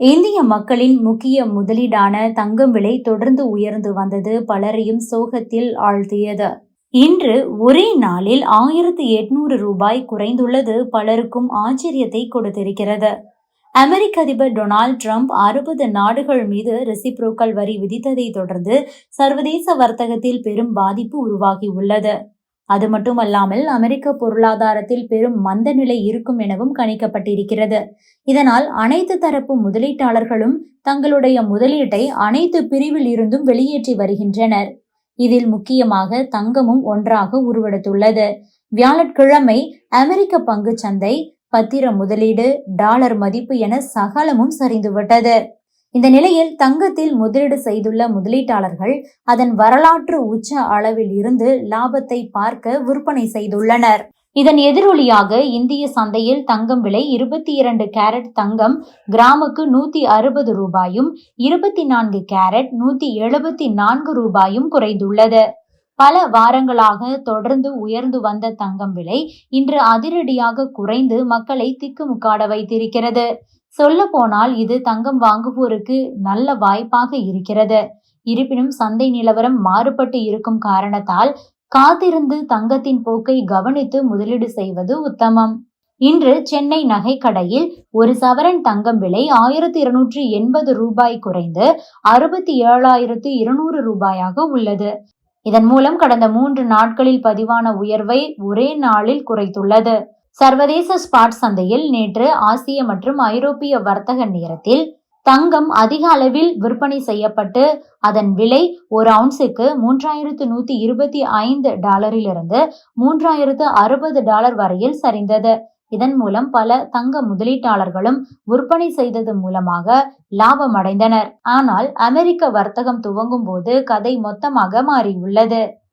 இந்திய மக்களின் முக்கிய முதலீடான தங்கம் விலை தொடர்ந்து உயர்ந்து வந்தது பலரையும் சோகத்தில் ஆழ்த்தியது. இன்று ஒரே நாளில் ஆயிரத்து எட்நூறு ரூபாய் குறைந்துள்ளது பலருக்கும் ஆச்சரியத்தை கொடுத்திருக்கிறது. அமெரிக்க அதிபர் டொனால்ட் ட்ரம்ப் அறுபது நாடுகள் மீது ரெசிப்ரோக்கல் வரி விதித்ததை தொடர்ந்து சர்வதேச வர்த்தகத்தில் பெரும் பாதிப்பு உருவாகியுள்ளது. அது மட்டுமல்லாமல் அமெரிக்க பொருளாதாரத்தில் பெரும் மந்த நிலை இருக்கும் எனவும் கணிக்கப்பட்டிருக்கிறது. இதனால் அனைத்து தரப்பு முதலீட்டாளர்களும் தங்களுடைய முதலீட்டை அனைத்து பிரிவில் இருந்தும் வெளியேற்றி வருகின்றனர். இதில் முக்கியமாக தங்கமும் ஒன்றாக உருவெடுத்துள்ளது. வியாழக்கிழமை அமெரிக்க பங்கு சந்தை பத்திர முதலீடு டாலர் மதிப்பு என சகலமும் சரிந்துவிட்டது. இந்த நிலையில் தங்கத்தில் முதலீடு செய்துள்ள முதலீட்டாளர்கள் அதன் வரலாற்று உச்ச அளவில் இருந்து லாபத்தை பார்க்க விற்பனை செய்துள்ளனர். இதன் எதிரொலியாக இந்திய சந்தையில் தங்கம் விலை இருபத்தி இரண்டு கேரட் தங்கம் கிராமுக்கு நூத்தி அறுபது ரூபாயும் இருபத்தி நான்கு கேரட் நூத்தி எழுபத்தி நான்கு ரூபாயும் குறைந்துள்ளது. பல வாரங்களாக தொடர்ந்து உயர்ந்து வந்த தங்கம் விலை இன்று அதிரடியாக குறைந்து மக்களை திக்குமுக்காட வைத்திருக்கிறது. சொல்ல போனால் இது தங்கம் வாங்குவோருக்கு நல்ல வாய்ப்பாக இருக்கிறது. இருப்பினும் சந்தை நிலவரம் மாறுபட்டு இருக்கும் காரணத்தால் காத்திருந்து தங்கத்தின் போக்கை கவனித்து முதலீடு செய்வது உத்தமம். இன்று சென்னை நகைக்கடையில் ஒரு சவரன் தங்கம் விலை ஆயிரத்தி இருநூற்றி எண்பது ரூபாய் குறைந்து அறுபத்தி ஏழாயிரத்து இருநூறு ரூபாயாக உள்ளது. இதன் மூலம் கடந்த மூன்று நாட்களில் பதிவான உயர்வை ஒரே நாளில் குறைத்துள்ளது. சர்வதேச ஸ்பாட் சந்தையில் நேற்று ஆசிய மற்றும் ஐரோப்பிய வர்த்தக நேரத்தில் தங்கம் அதிக அளவில் விற்பனை செய்யப்பட்டு அதன் விலை ஒரு அவுன்ஸுக்கு மூன்றாயிரத்து நூத்தி இருபத்தி ஐந்து டாலரிலிருந்து மூன்றாயிரத்து அறுபது டாலர் வரையில் சரிந்தது. இதன் மூலம் பல தங்க முதலீட்டாளர்களும் விற்பனை செய்தது மூலமாக லாபம் அடைந்தனர் ஆனால் அமெரிக்க வர்த்தகம் துவங்கும் போது கதை மொத்தமாக மாறியுள்ளது.